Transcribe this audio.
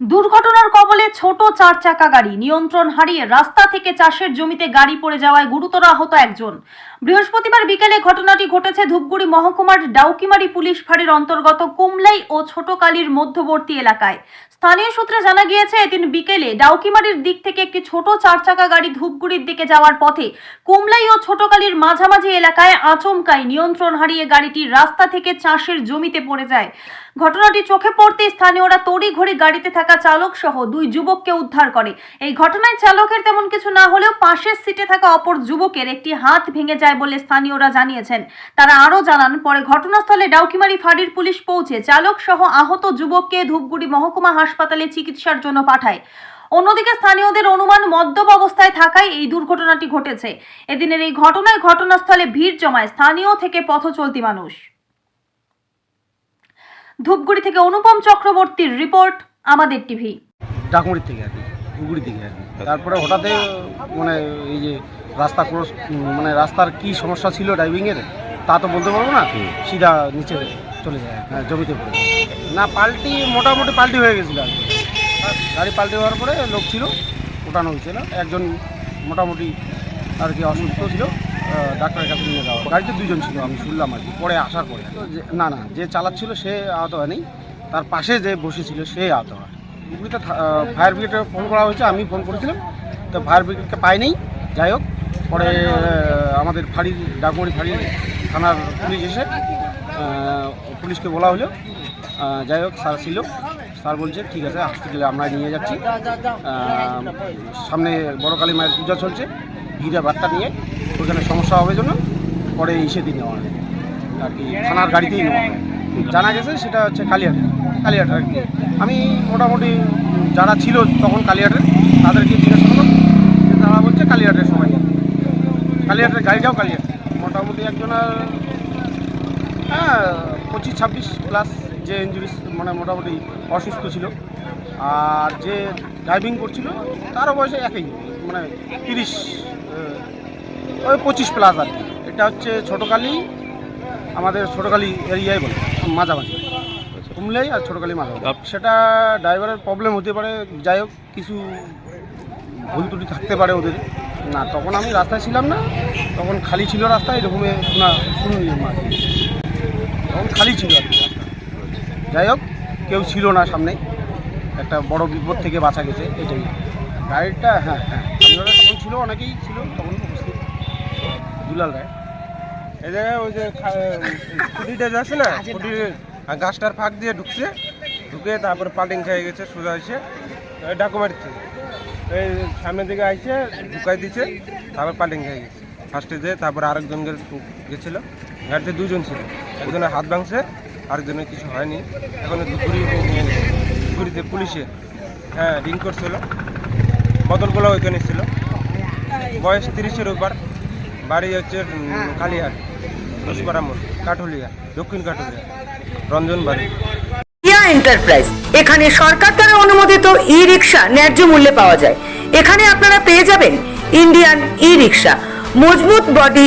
দুর্ঘটনার কবলে ছোট চার চাকা গাড়ি নিয়ন্ত্রণ হারিয়ে রাস্তা থেকে চাষের জমিতে গাড়ি পড়ে যাওয়ায় গুরুতর আহত একজন। বৃহস্পতিবার বিকেলে ঘটনাটি ঘটেছে ধূপগুড়ি মহকুমার ডাউকিমারি পুলিশ ফাঁড়ির অন্তর্গত কুমলাই ও ছোটকালীর মধ্যবর্তী এলাকায়। স্থানীয় সূত্রে জানা গিয়েছে, এদিন বিকেলে ডাউকিমারির দিক থেকে একটি ছোট চার চাকা গাড়ি ধূপগুড়ির দিকে যাওয়ার পথে কুমলাই ও ছোটকালীর মাঝামাঝি এলাকায় আচমকাই নিয়ন্ত্রণ হারিয়ে গাড়িটি রাস্তা থেকে চাষের জমিতে পড়ে যায়। ঘটনাটি চোখে পড়তে স্থানীয়রা তড়িঘড়ি গাড়িতে থাকা চালক সহ দুই যুবককে উদ্ধার করে। এই ঘটনায় চালকের তেমন কিছু না হলেও পাশের সিটে থাকা অপর যুবকের একটি হাত ভেঙে যায় বলে স্থানীয়রা জানিয়েছেন। তারা আরও জানান, পরে ঘটনাস্থলে ডাউকিমারি ফাঁড়ির পুলিশ পৌঁছে চালক সহ আহত যুবককে ধূপগুড়ি মহকুমা হাসপাতালে চিকিৎসার জন্য পাঠায়। অন্যদিকে স্থানীয়দের অনুমান মদ্যপ অবস্থায় থাকায় এই দুর্ঘটনাটি ঘটেছে। এদিনের এই ঘটনায় ঘটনাস্থলে ভিড় জমায় স্থানীয় থেকে পথ চলতি মানুষ। ধূপগুড়ি থেকে অনুপম চক্রবর্তীর রিপোর্ট আমাদের টিভি। ডাকুমড়ির থেকে আর কি ধুপগুড়ি থেকে আর কি। তারপরে হঠাৎ মানে এই যে রাস্তা ক্রস মানে রাস্তার কি সমস্যা ছিল ড্রাইভিংয়ের তা তো বলতে পারব না। সিধা নিচে চলে যায় হ্যাঁ জমিতে পড়ে না পাল্টি মোটামুটি পাল্টি হয়ে গেছিল আর কি। আর গাড়ি পাল্টি হওয়ার পরে লোক ছিল ওঠানো হয়েছিল। একজন মোটামুটি আর কি অসুস্থ ছিল। ডাক্তারের কাছে নিয়ে যাওয়া। গাড়িতে দুজন ছিল, আমি শুনলাম আর কি। পরে আসার পরে। তো না না, যে চালাচ্ছিল সে আহত হয়নি। তার পাশে যে বসেছিল সে আহত হয়। ধুপগুড়িতে ফায়ার ব্রিগেডে ফোন করা হয়েছে, আমি ফোন করেছিলাম। তো ফায়ার ব্রিগেডকে পাইনি। যাই হোক, পরে আমাদের ফাঁড়ির ডাকুমারি ফাঁড়ির থানার পুলিশ এসে পুলিশকে বলা হলো। যাই হোক, স্যার ছিল। স্যার বলছে, ঠিক আছে হসপিটালে আমরা নিয়ে যাচ্ছি। সামনে বড় কালী মায়ের পূজা চলছে। ভিড়ে বার্তা নিয়ে ওইখানে সমস্যা হবে জন্য পরে এসে নেওয়া হয় আর কি, থানার গাড়িতেই নেওয়া জানা গেছে সেটা হচ্ছে কালিয়াটের কালিয়াটের আর কি। আমি মোটামুটি যারা ছিল তখন কালিয়াটের তাদেরকে জিজ্ঞাসা করলাম তারা বলছে কালিয়াটের সবাই কালিয়াটের গাড়িটাও কালিয়াট। মোটামুটি একজনের হ্যাঁ পঁচিশ, ছাব্বিশ প্লাস যে ইঞ্জুরিস মানে মোটামুটি অসুস্থ ছিল। আর যে ড্রাইভিং করছিল, তারও বয়সে একই। মানে তিরিশ ওই পঁচিশ প্লাস আর কি। এটা হচ্ছে ছোটোকালি আমাদের ছোটোকালি এরিয়ায় বলে মাঝামাঝি। কুমলাই আর ছোটোকালি মাঝামাঝি। সেটা ড্রাইভারের প্রবলেম হতে পারে যাই হোক কিছু ভুল ত্রুটি থাকতে পারে ওদের। না তখন আমি রাস্তায় ছিলাম না তখন খালি ছিল রাস্তা এরকমে শোনা শুনুনি আর তখন খালি ছিল আর কি যাই হোক কেউ ছিল না সামনে একটা বড় বিপদ থেকে বাঁচা গেছে এটাই। গাড়িটা হ্যাঁ হ্যাঁ। তখন ছিল অনেকেই ছিল তখন উপস্থিত। দুলাল রায়। এই জায়গায় ওই যে খুঁটিটা যাচ্ছে না খুঁটির গাছটার ফাঁক দিয়ে ঢুকছে। ঢুকে তারপরে পাল্টিং খেয়ে গেছে সোজা এসে ডাকুমারির থেকে এই সামনের দিকে আইসে ঢুকাই দিছে তারপর পাল্টিং খেয়ে গেছে। ফার্স্টে যে তারপরে আরেকজন গেছিল। গাড়িতে দুজন ছিল। একজনের হাত ভাঙছে আরেকজনের কিছু হয়নি। এখন দুপুরি নিয়ে পুলিশে হ্যাঁ রিং করছিল। বদলগুলো ওইখানে ছিল। বয়স তিরিশের উপর। বাড়ি হচ্ছে কালিহাট ঘোষপাড়া কাঠুলিয়া, দক্ষিণ কাঠুলিয়া রঞ্জন বাড়ি এন্টারপ্রাইজ, এখানে সরকার দ্বারা অনুমোদিত ই রিক্সা ন্যায্য মূল্যে পাওয়া যায়। এখানে আপনারা পেয়ে যাবেন ইন্ডিয়ান ই রিক্সা মজবুত বডি